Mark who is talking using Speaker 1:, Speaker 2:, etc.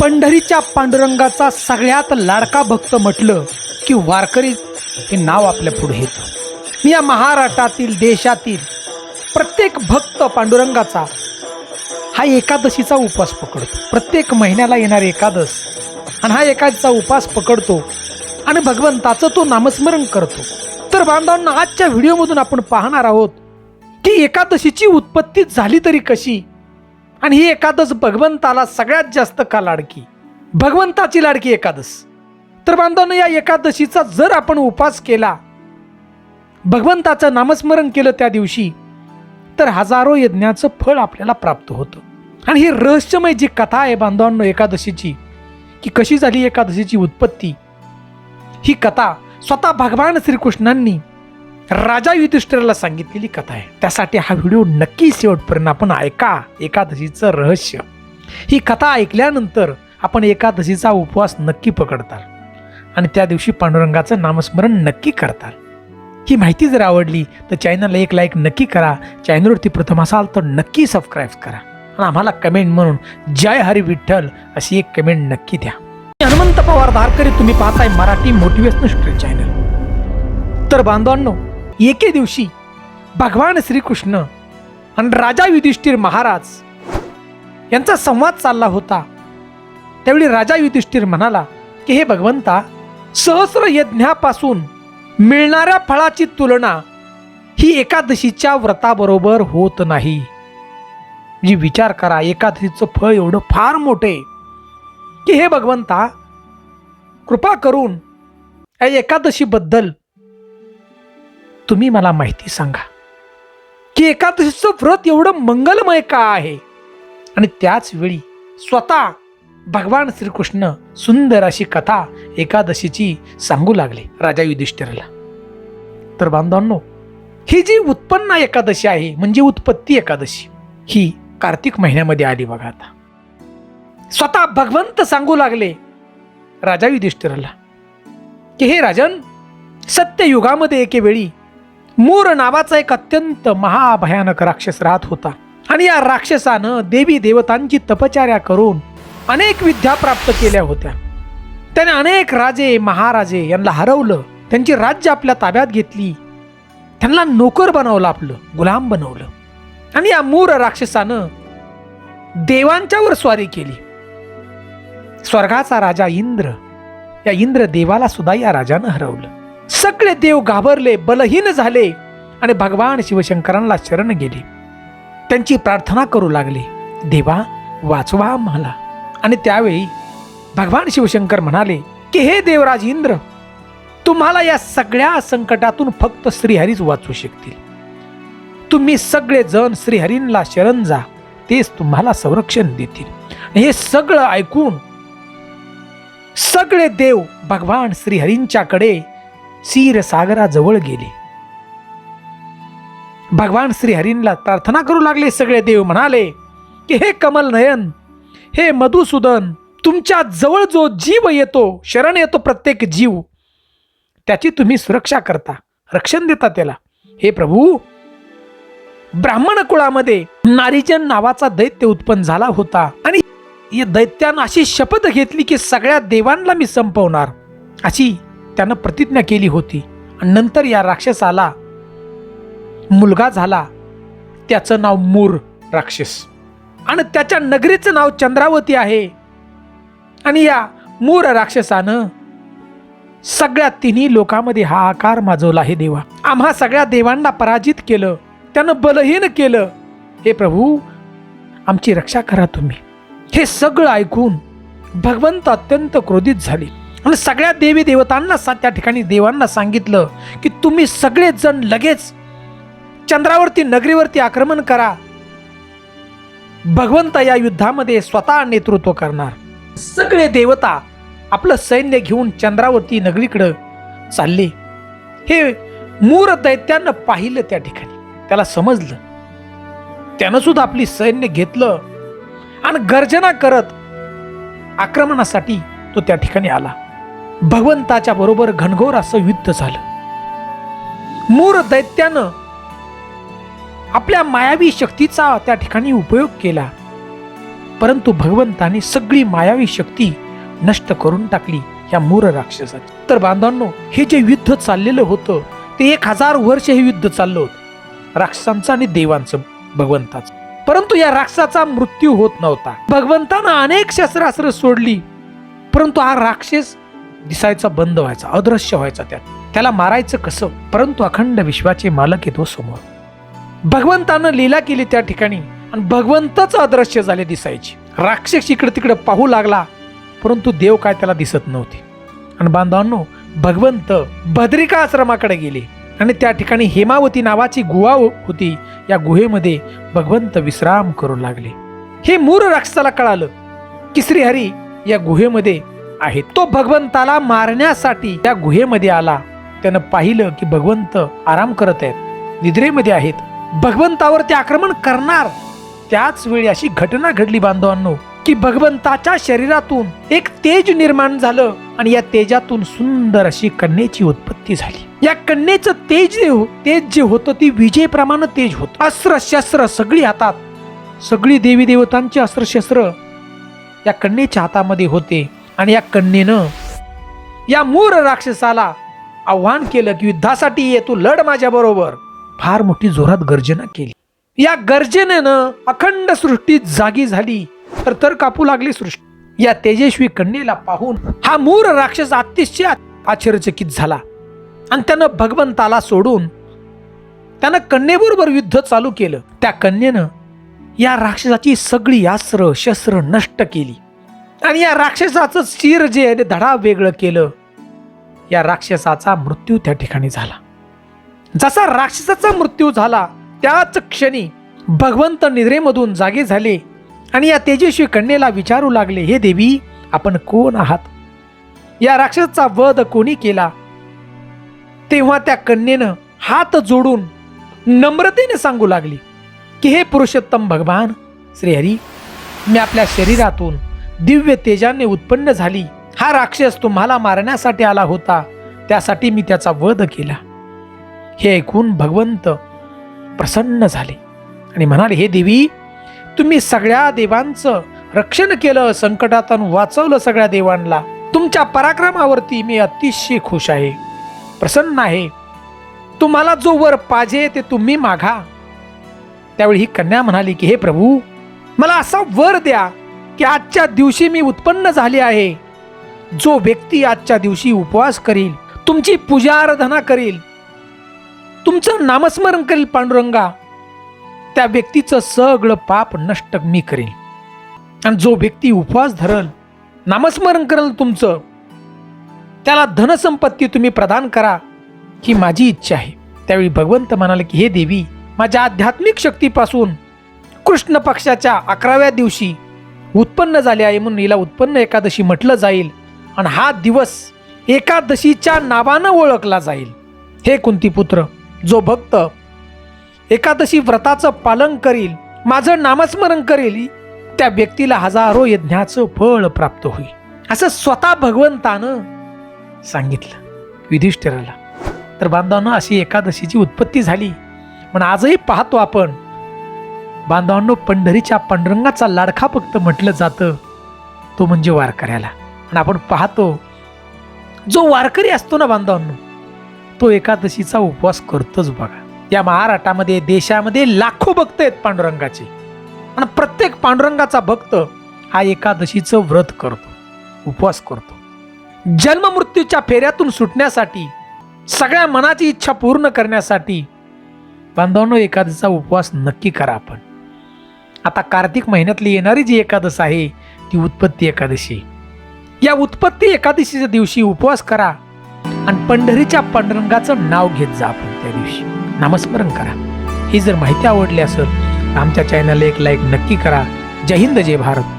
Speaker 1: पंढरीच्या पांडुरंगाचा सगळ्यात लाडका भक्त म्हटलं की वारकरी हे नाव आपल्या पुढे येतं. मी या महाराष्ट्रातील देशातील प्रत्येक भक्त पांडुरंगाचा हा एकादशीचा उपवास पकडतो. प्रत्येक महिन्याला येणार एकादश आणि हा एकादशीचा उपवास पकडतो आणि भगवंताचं तो नामस्मरण करतो. तर बांधवांना आजच्या व्हिडिओमधून आपण पाहणार आहोत की एकादशीची उत्पत्ती झाली तरी कशी? आणि ही एकादश भगवंताला सगळ्यात जास्त का लाडकी? भगवंताची लाडकी एकादश तर बांधवांनो या एकादशीचा जर आपण उपवास केला भगवंताचं नामस्मरण केलं त्या दिवशी तर हजारो यज्ञाचं फळ आपल्याला प्राप्त होतं. आणि ही रहस्यमय जी कथा आहे बांधवांनो एकादशीची की कशी झाली एकादशीची उत्पत्ती ही कथा स्वतः भगवान श्रीकृष्णांनी राजा युधिष्ठिराला सांगितलेली कथा आहे. त्यासाठी हा व्हिडिओ नक्की शेवटपर्यंत आपण ऐका. एकादशीचं रहस्य. ही कथा ऐकल्यानंतर आपण एकादशीचा उपवास नक्की पकडताल. आणि त्या दिवशी पांडुरंगाचं नामस्मरण नक्की करताल. ही माहिती जर आवडली तर चॅनलला एक लाईक नक्की करा. चॅनलवरती प्रथम असाल तर नक्की सबस्क्राईब करा. आणि आम्हाला कमेंट म्हणून जय हरी विठ्ठल अशी एक कमेंट नक्की द्या. हनुमंत पवार धारकरी तुम्ही पाहताय मराठी मोटिवेशनल स्टोरी चॅनल तर बांधवांनो एके दिवशी भगवान श्रीकृष्ण आणि राजा युधिष्ठिर महाराज यांचा संवाद चालला होता. त्यावेळी राजा युधिष्ठिर म्हणाला की हे भगवंता सहस्र यज्ञापासून मिळणाऱ्या फळाची तुलना ही एकादशीच्या व्रताबरोबर होत नाही. जी विचार करा एकादशीचं फळ एवढं फार मोठे. की हे भगवंता कृपा करून या एकादशीबद्दल तुम्ही मला माहिती सांगा की एकादशीचं व्रत एवढं मंगलमय का आहे? आणि त्याच वेळी स्वतः भगवान श्रीकृष्ण सुंदर अशी कथा एकादशीची सांगू लागले राजा युधिष्ठिराला. तर बांधवांनो ही जी उत्पन्न एकादशी आहे म्हणजे उत्पत्ती एकादशी ही कार्तिक महिन्यामध्ये आली बघा आता. स्वतः भगवंत सांगू लागले राजा युधिष्ठिराला की हे राजन सत्ययुगामध्ये एके वेळी मूर नावाचा एक अत्यंत महाभयानक राक्षस राहत होता. आणि या राक्षसानं देवी देवतांची तपचार्या करून अनेक विद्या प्राप्त केल्या होत्या. त्याने अनेक राजे महाराजे यांना हरवलं. त्यांची राज्य आपल्या ताब्यात घेतली. त्यांना नोकर बनवलं आपलं गुलाम बनवलं. आणि या मूर राक्षसानं देवांच्यावर स्वारी केली. स्वर्गाचा राजा इंद्र या इंद्र देवाला सुद्धा या राजानं हरवलं. सगळे देव घाबरले बलहीन झाले आणि भगवान शिवशंकरांना शरण गेले. त्यांची प्रार्थना करू लागले. देवा वाचवा मला आणि त्यावेळी भगवान शिवशंकर म्हणाले की हे देवराज इंद्र तुम्हाला या सगळ्या संकटातून फक्त श्रीहरीच वाचू शकतील. तुम्ही सगळे जण श्रीहरींना शरण जा तेच तुम्हाला संरक्षण देतील. हे सगळं ऐकून सगळे देव भगवान श्रीहरींच्याकडे क्षीरसागराजवळ गेले. भगवान श्रीहरींना प्रार्थना करू लागले सगळे देव म्हणाले की हे कमल नयन हे मधुसूदन तुमच्या जवळ जो जीव येतो शरण येतो प्रत्येक जीव त्याची तुम्ही सुरक्षा करता रक्षण देता त्याला. हे प्रभू ब्राह्मण कुळामध्ये नारीजन नावाचा दैत्य उत्पन्न झाला होता आणि या दैत्यानं अशी शपथ घेतली की सगळ्या देवांना मी संपवणार. अशी त्यानं प्रतिज्ञा केली होती. आणि नंतर या राक्षसाला मुलगा झाला. त्याचं नाव मूर राक्षस. आणि त्याच्या नगरीचं नाव चंद्रावती आहे. आणि या मूर राक्षसानं सगळ्या तिन्ही लोकांमध्ये हा आकार माजवला आहे देवा. आम्हा सगळ्या देवांना पराजित केलं. त्यानं बलहीन केलं. हे प्रभू आमची रक्षा करा तुम्ही. हे सगळं ऐकून भगवंत अत्यंत क्रोधित झाले. आणि सगळ्या देवी देवतांना सा त्या ठिकाणी देवांना सांगितलं की तुम्ही सगळेजण लगेच चंद्रावरती नगरीवरती आक्रमण करा. भगवंत या युद्धामध्ये स्वतः नेतृत्व करणार. सगळे देवता आपलं सैन्य घेऊन चंद्रावरती नगरीकडं चालले. हे मूर दैत्यानं पाहिलं त्या ठिकाणी. त्याला समजलं. त्यानं सुद्धा आपली सैन्य घेतलं आणि गर्जना करत आक्रमणासाठी तो त्या ठिकाणी आला. भगवंताच्या बरोबर घनघोर असं युद्ध झालं. मूर दैत्यानं आपल्या मायावी शक्तीचा त्या ठिकाणी उपयोग केला. परंतु भगवंताने सगळी मायावी शक्ती नष्ट करून टाकली या मूर राक्षसाची. तर बांधवांनो हे जे युद्ध चाललेलं होतं ते एक हजार वर्ष हे युद्ध चाललं होतं. राक्षसांचं आणि देवांचं भगवंताचं. परंतु या राक्षसाचा मृत्यू होत नव्हता. भगवंतानं अनेक शस्त्रास्त्र सोडली. परंतु हा राक्षस दिसायचा बंद व्हायचा अदृश्य व्हायचा त्यात. त्याला मारायचं कसं? परंतु अखंड विश्वाचे मालक येतो समोर. भगवंतानं लीला केली त्या ठिकाणी आणि भगवंतच अदृश्य झाले दिसायचे. राक्षस इकडे तिकडे पाहू लागला परंतु देव काय त्याला दिसत नव्हते. आणि बांधवांनो भगवंत बद्रिका आश्रमाकडे गेले आणि त्या ठिकाणी हेमावती नावाची गुहा हो-, होती. या गुहेमध्ये भगवंत विश्राम करू लागले. हे मूर राक्षसाला कळालं की श्रीहरी या गुहेमध्ये आहे. तो भगवंताला मारण्यासाठी त्या गुहेमध्ये आला. त्यानं पाहिलं की भगवंत आराम करत आहेत. निद्रेमध्ये आहेत. भगवंतावर ते आक्रमण करणार. त्याच वेळी अशी घटना घडली बांधवांनो की भगवंताच्या शरीरातून एक तेज निर्माण झालं आणि या तेजातून सुंदर अशी कन्येची उत्पत्ती झाली. या कन्येचं तेज जे हो- तेज जे होतं ती विजयप्रमाणे तेज होत. अस्त्र शस्त्र सगळी हातात. सगळी देवी देवतांची अस्त्र शस्त्र या कन्येच्या हातामध्ये होते. आणि या कन्येनं या मूर राक्षसाला आव्हान केलं की युद्धासाठी ये तू लढ माझ्याबरोबर फार मोठी जोरात गर्जना केली. या गर्जनेनं अखंड सृष्टी जागी झाली तर तर कापू लागली सृष्टी. या तेजस्वी कन्येला पाहून हा मूर राक्षस अतिशय आश्चर्यचकित झाला. आणि त्यानं भगवंताला सोडून त्यानं कन्येबरोबर युद्ध चालू केलं. त्या कन्येनं या राक्षसाची सगळी अस्त्र शस्त्र नष्ट केली. आणि या राक्षसाचं शिर जे आहे ते धडा वेगळं केलं. या राक्षसाचा मृत्यू त्या ठिकाणी झाला. जसा राक्षसाचा मृत्यू झाला त्याच क्षणी भगवंत निद्रेमधून जागे झाले आणि या तेजस्वी कन्येला विचारू लागले हे देवी आपण कोण आहात? या राक्षसाचा वध कोणी केला? तेव्हा त्या कन्येनं हात जोडून नम्रतेने सांगू लागली की हे पुरुषोत्तम भगवान श्रीहरी मी आपल्या शरीरातून दिव्य तेजाने उत्पन्न झाली. हा राक्षस तुम्हाला मारण्यासाठी आला होता. त्यासाठी मी त्याचा वध केला. हे ऐकून भगवंत प्रसन्न झाले आणि म्हणाले हे देवी तुम्ही सगळ्या देवांचं रक्षण केलं संकटातून वाचवलं सगळ्या देवांना. तुमच्या पराक्रमावरती मी अतिशय खुश आहे. प्रसन्न आहे. तुम्हाला जो वर पाहिजे ते तुम्ही मागा. त्यावेळी ही कन्या म्हणाली की हे प्रभू मला असा वर द्या की आजच्या दिवशी मी उत्पन्न झाले आहे. जो व्यक्ती आजच्या दिवशी उपवास करील तुमची पूजा आराधना करील तुमचं नामस्मरण करील पांडुरंगा त्या व्यक्तीचं सगळं पाप नष्ट मी करेल आणि जो व्यक्ती उपवास धरल नामस्मरण करेल तुमचं त्याला धनसंपत्ती तुम्ही प्रदान करा ही माझी इच्छा आहे. त्यावेळी भगवंत म्हणाले की हे देवी माझ्या आध्यात्मिक शक्तीपासून कृष्ण पक्षाच्या अकराव्या दिवशी उत्पन्न झाले आहे म्हणून हिला उत्पन्न एकादशी म्हटलं जाईल. आणि हा दिवस एकादशीच्या नावानं ओळखला जाईल. हे कुंतीपुत्र जो भक्त एकादशी व्रताचं पालन करील माझं नामस्मरण करेल त्या व्यक्तीला हजारो यज्ञाचं फळ प्राप्त होईल. असं स्वतः भगवंतानं सांगितलं युधिष्ठिराला. तर बांधवांना अशी एकादशीची उत्पत्ती झाली. पण आजही पाहतो आपण बांधवांनो पंढरीच्या पांडुरंगाचा लाडखा फक्त म्हटलं जातं. तो म्हणजे वारकऱ्याला. आणि आपण पाहतो जो वारकरी असतो ना बांधवांनो तो एकादशीचा उपवास करतोच बघा. या महाराष्ट्रामध्ये देशामध्ये लाखो भक्त आहेत पांडुरंगाचे. आणि प्रत्येक पांडुरंगाचा भक्त हा एकादशीचं व्रत करतो उपवास करतो. जन्म मृत्यूच्या फेऱ्यातून सुटण्यासाठी सगळ्या मनाची इच्छा पूर्ण करण्यासाठी बांधवांनो एकादशीचा उपवास नक्की करा आपण. आता कार्तिक महिन्यातली येणारी जी एकादश आहे ती उत्पत्ती एकादशी. या उत्पत्ती एकादशीच्या दिवशी उपवास करा आणि पंढरीच्या पांडुरंगाचं नाव घेत जा आपण त्या दिवशी. नामस्मरण करा. ही जर माहिती आवडली असेल तर आमच्या चॅनलला एक लाईक नक्की करा. जय हिंद जय भारत.